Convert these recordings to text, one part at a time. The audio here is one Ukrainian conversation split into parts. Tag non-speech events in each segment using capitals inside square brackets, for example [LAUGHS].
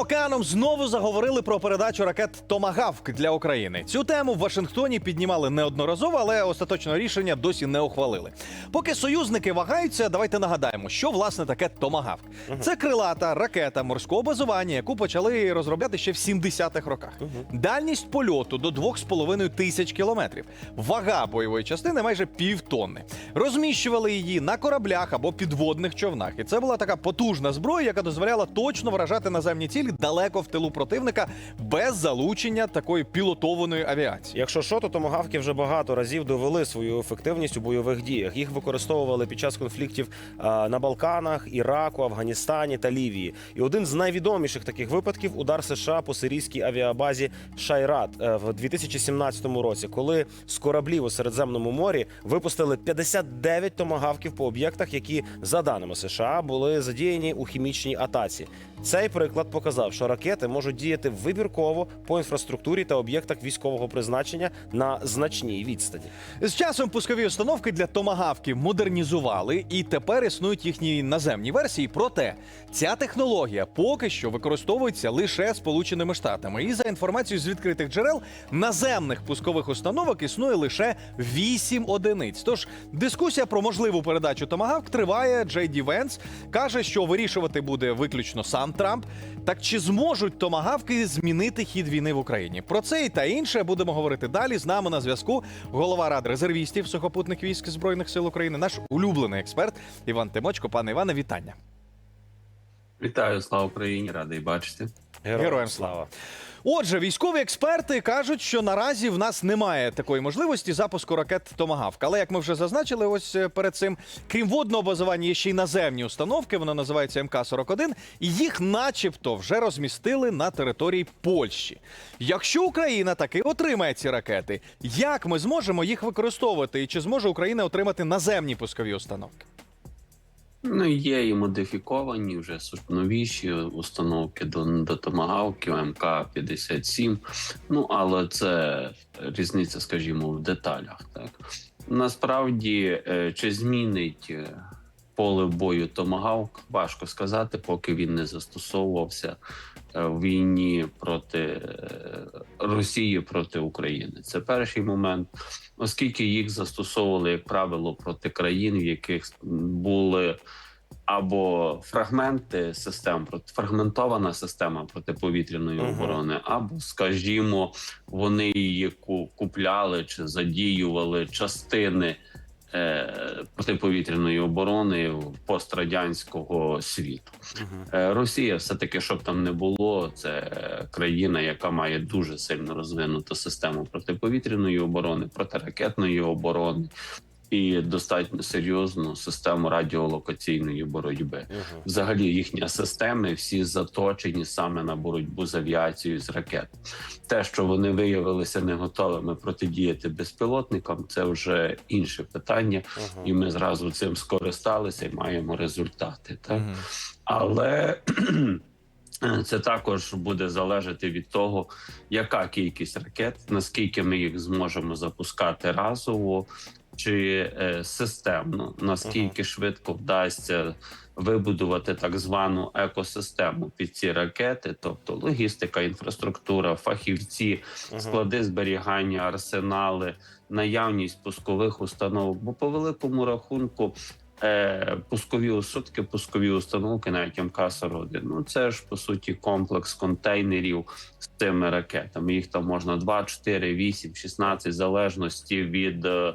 океаном знову заговорили про передачу ракет Томагавк для України. Цю тему в Вашингтоні піднімали неодноразово, але остаточного рішення досі не ухвалили. Поки союзники вагаються, давайте нагадаємо, що власне таке Томагавк. Це крилата ракета морського базування, яку почали розробляти ще в 70-х роках. Дальність польоту до 2,5 тисяч кілометрів. Вага бойової частини майже півтонни. Розміщували її на кораблях або підводних човнах. І це була така потужна зброя, яка дозволяла точно вражати наземні цілі далеко в тилу противника без залучення такої пілотованої авіації. Якщо що, то томагавки вже багато разів довели свою ефективність у бойових діях. Їх використовували під час конфліктів на Балканах, Іраку, Афганістані та Лівії. І один з найвідоміших таких випадків удар США по сирійській авіабазі Шайрат е, в 2017 році, коли з кораблів у Середземному морі випустили 59 томагавків по об'єктах, які за даними США були задіяні у хімічній атаці. Цей приклад показав, що ракети можуть діяти вибірково по інфраструктурі та об'єктах військового призначення на значній відстані. З часом пускові установки для томагавків модернізували, і тепер існують їхні наземні версії. Проте ця технологія поки що використовується лише Сполученими Штатами. І за інформацією з відкритих джерел, наземних пускових установок існує лише 8 одиниць. Тож дискусія про можливу передачу томагавк триває. Джей Ді Венс каже, що вирішувати буде виключно сам Трамп. Так чи зможуть томагавки змінити хід війни в Україні? Про це і та інше будемо говорити далі. З нами на зв'язку голова ради резервістів сухопутних військ збройних сил України, наш улюблений експерт Іван Тимочко. Пане Іване, вітання. Вітаю, слава Україні, радий бачити. Героям слава. Отже, військові експерти кажуть, що наразі в нас немає такої можливості запуску ракет Томагавк. Але як ми вже зазначили, ось е, перед цим, крім водного базування, є ще й наземні установки. Воно називається МК-41, і їх, начебто, вже розмістили на території Польщі. Якщо Україна таки отримає ці ракети, як ми зможемо їх використовувати? І чи зможе Україна отримати наземні пускові установки? Ну, є і модифіковані вже новіші установки до, до томагавків МК-57. Ну, але це різниця, скажімо, в деталях. Так насправді, е, чи змінить е, поле бою томагавк, важко сказати, поки він не застосовувався е, в війні проти е, Росії проти України. Це перший момент, оскільки їх застосовували, як правило, проти країн, в яких були або фрагменти систем, фрагментована система протиповітряної оборони, або, скажімо, вони її ку- купляли чи задіювали частини. Е, Протиповітряної оборони пострадянського світу. Е, Росія, все таки, щоб там не було, це країна, яка має дуже сильно розвинуту систему протиповітряної оборони, протиракетної оборони і достатньо серйозну систему радіолокаційної боротьби. Взагалі, їхні системи всі заточені саме на боротьбу з авіацією з ракет. Те, що вони виявилися не готовими протидіяти безпілотникам, це вже інше питання, і ми зразу цим скористалися і маємо результати. Так? Але [CLEARS THROAT] це також буде залежати від того, яка кількість ракет, наскільки ми їх зможемо запускати разово чи е, системно, наскільки швидко вдасться вибудувати так звану екосистему під ці ракети, тобто логістика, інфраструктура, фахівці, склади зберігання, арсенали, наявність пускових установок. Бо по великому рахунку. Е, пускові сутки, пускові установки, навіть МК-41, Ну це ж по суті комплекс контейнерів з цими ракетами. Їх там можна 2, 4, 8, 16, в залежності від, е,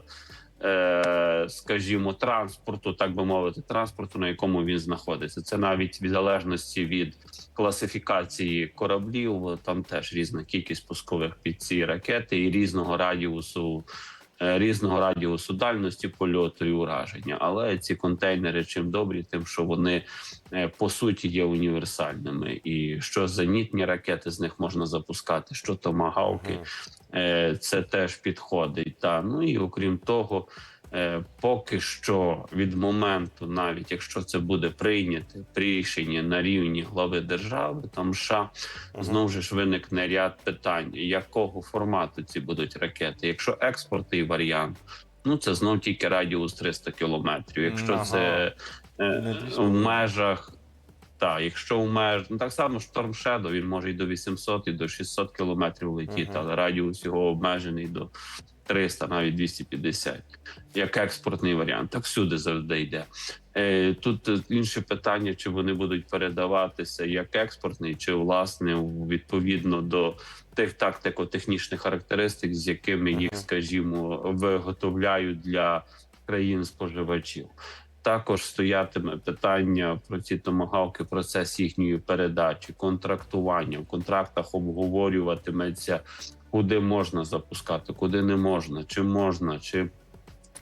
скажімо, транспорту, так би мовити, транспорту, на якому він знаходиться. Це навіть в залежності від класифікації кораблів. Там теж різна кількість пускових під ці ракети і різного радіусу. Е, Різного радіусу дальності польоту і ураження, але ці контейнери чим добрі, тим що вони е, по суті є універсальними, і що зенітні ракети з них можна запускати, що томагавки, е, це теж підходить. Та ну і окрім того, поки що від моменту, навіть якщо це буде прийняте рішення на рівні глави держави, там США знову ж виникне ряд питань, якого формату ці будуть ракети. Якщо експортний варіант, ну це знов тільки радіус 300 кілометрів. Якщо Ага. це е, в межах Так, якщо у меж ну так само Storm Shadow, він може і до 800, і до 600 кілометрів летіти, Мгм. але радіус його обмежений до 300, навіть 250, як експортний варіант. Так всюди завжди йде. Е, Тут інше питання: чи вони будуть передаватися як експортний, чи власне відповідно до тих тактико-технічних характеристик, з якими їх, скажімо, виготовляють для країн споживачів. Також стоятиме питання про ці томагавки, процес їхньої передачі, контрактування. В контрактах обговорюватиметься, куди можна запускати, куди не можна, чи можна, чи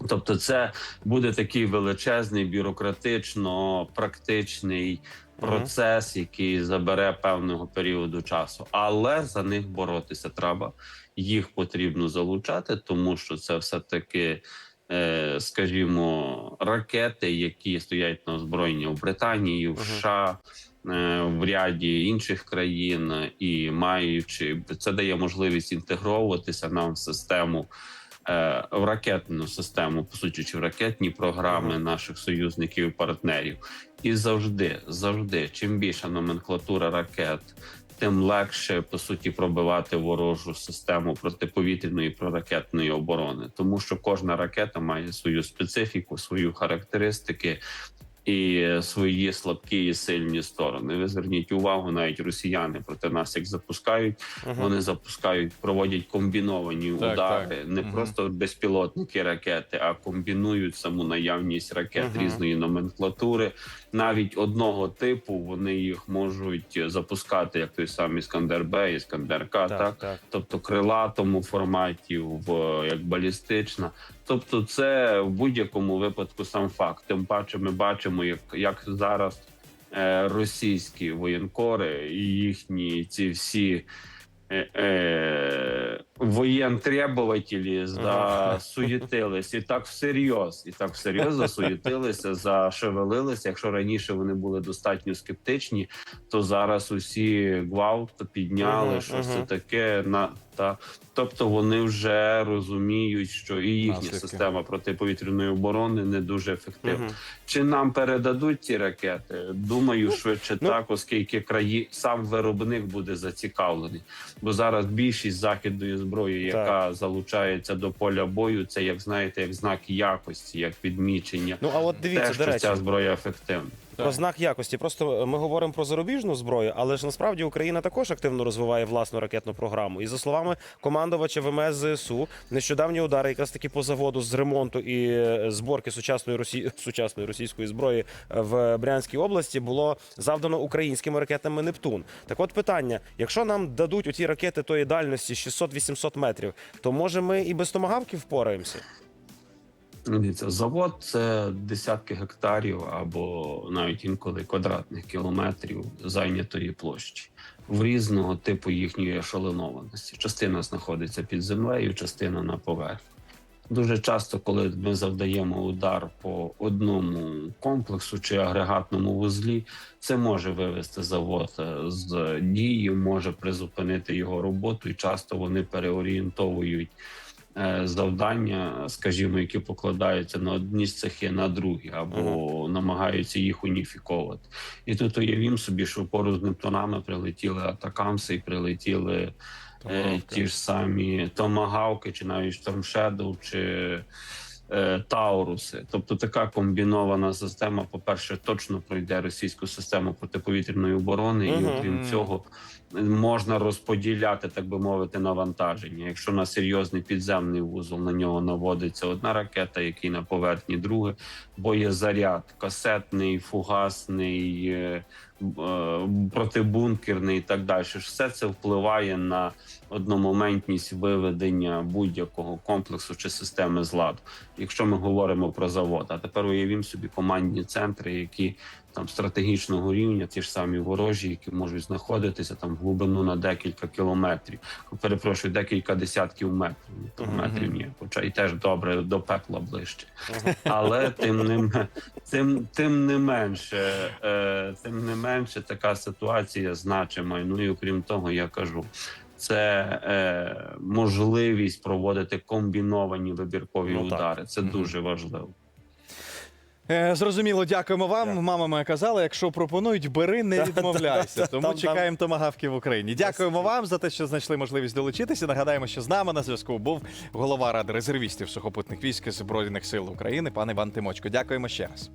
тобто, це буде такий величезний бюрократично практичний процес, який забере певного періоду часу, але за них боротися треба. Їх потрібно залучати, тому що це все таки. Е, Скажімо, ракети, які стоять на озброєнні в Британії, в США, е, в ряді інших країн, і маючи це дає можливість інтегровуватися нам в систему е, в ракетну систему, по суті, чи в ракетні програми наших союзників і партнерів. І завжди, завжди, чим більша номенклатура ракет, тим легше по суті пробивати ворожу систему протиповітряної проракетної оборони, тому що кожна ракета має свою специфіку, свою характеристики. І свої слабкі і сильні сторони. Ви зверніть увагу, навіть росіяни проти нас як запускають, Мгм. вони запускають, проводять комбіновані Так, удари, так. не Мгм. просто безпілотники ракети, а комбінують саму наявність ракет Мгм. різної номенклатури. Навіть одного типу вони їх можуть запускати, як той самий Іскандер Б, Іскандер К, так, Так, так. тобто крилатому форматі, в як балістична. Тобто, це в будь-якому випадку сам факт. Тим паче, ми бачимо, як, як зараз е, російські воєнкори і їхні ці всі. Е, е, воєнтребователі засуєтились [LAUGHS] і так всерйоз, і так всерйоз засуєтилися, [LAUGHS] зашевелилися. Якщо раніше вони були достатньо скептичні, то зараз усі гвалт підняли, що це таке на та тобто вони вже розуміють, що і їхня Наслідки. система протиповітряної оборони не дуже ефективна. Мгм. Чи нам передадуть ці ракети? Думаю, швидше ну- так, оскільки краї сам виробник буде зацікавлений. Бо зараз більшість західної зброї, яка залучається до поля бою, це як знаєте, як знак якості, як відмічення. Ну а от дивіться, те, до що речі, ця зброя ефективна. Про знак якості. Просто ми говоримо про зарубіжну зброю, але ж насправді Україна також активно розвиває власну ракетну програму. І за словами командувача ВМС ЗСУ, нещодавні удари, якраз таки по заводу з ремонту і е, зборки сучасної росі... [LAUGHS] сучасної російської зброї е, в Брянській області було завдано українськими ракетами Нептун. Так, от питання: якщо нам дадуть оці ракети тої дальності 600-800 метрів, то може ми і без томагавків впораємося? Дивіться, завод це десятки гектарів або навіть інколи квадратних кілометрів зайнятої площі в різного типу їхньої ешелонованості. Частина знаходиться під землею, частина на поверхні. Дуже часто, коли ми завдаємо удар по одному комплексу чи агрегатному вузлі, це може вивести завод е, з дії, може призупинити його роботу, і часто вони переорієнтовують завдання, скажімо, які покладаються на одні з цехи на другі, або намагаються їх уніфіковувати. І тут уявім собі, що поруч з Нептунами прилетіли атакамси і прилетіли е, Томагавки. ті ж самі томагавки, чи навіть штормшедов, чи е, Тауруси. Тобто така комбінована система, по-перше, точно пройде російську систему протиповітряної оборони, Мгм. і окрім цього можна розподіляти, так би мовити, навантаження. Якщо на серйозний підземний вузол на нього наводиться одна ракета, який на поверхні друге, боєзаряд, касетний, фугасний, е, е, протибункерний і так далі. Все це впливає на одномоментність виведення будь-якого комплексу чи системи з ладу. Якщо ми говоримо про завод, а тепер уявімо собі командні центри, які там стратегічного рівня, ті ж самі ворожі, які можуть знаходитися там в глибину на декілька кілометрів. Перепрошую, декілька десятків метрів. Ну, Кілометрів ні, хоча і теж добре до пекла ближче. Але тим не тим, тим не менше, е, тим не менше, така ситуація значима. Ну і окрім того, я кажу. Це е, можливість проводити комбіновані вибіркові Ну, так. удари. Це Мгм. дуже важливо. Е, Зрозуміло, дякуємо вам. Дякую. Мама моя казала, якщо пропонують, бери, не [LAUGHS] відмовляйся. Тому там- чекаємо томагавки в Україні. Дякуємо вам за те, що знайшли можливість долучитися. Нагадаємо, що з нами на зв'язку був голова ради резервістів сухопутних військ збройних сил України, пан Іван Тимочко. Дякуємо ще раз.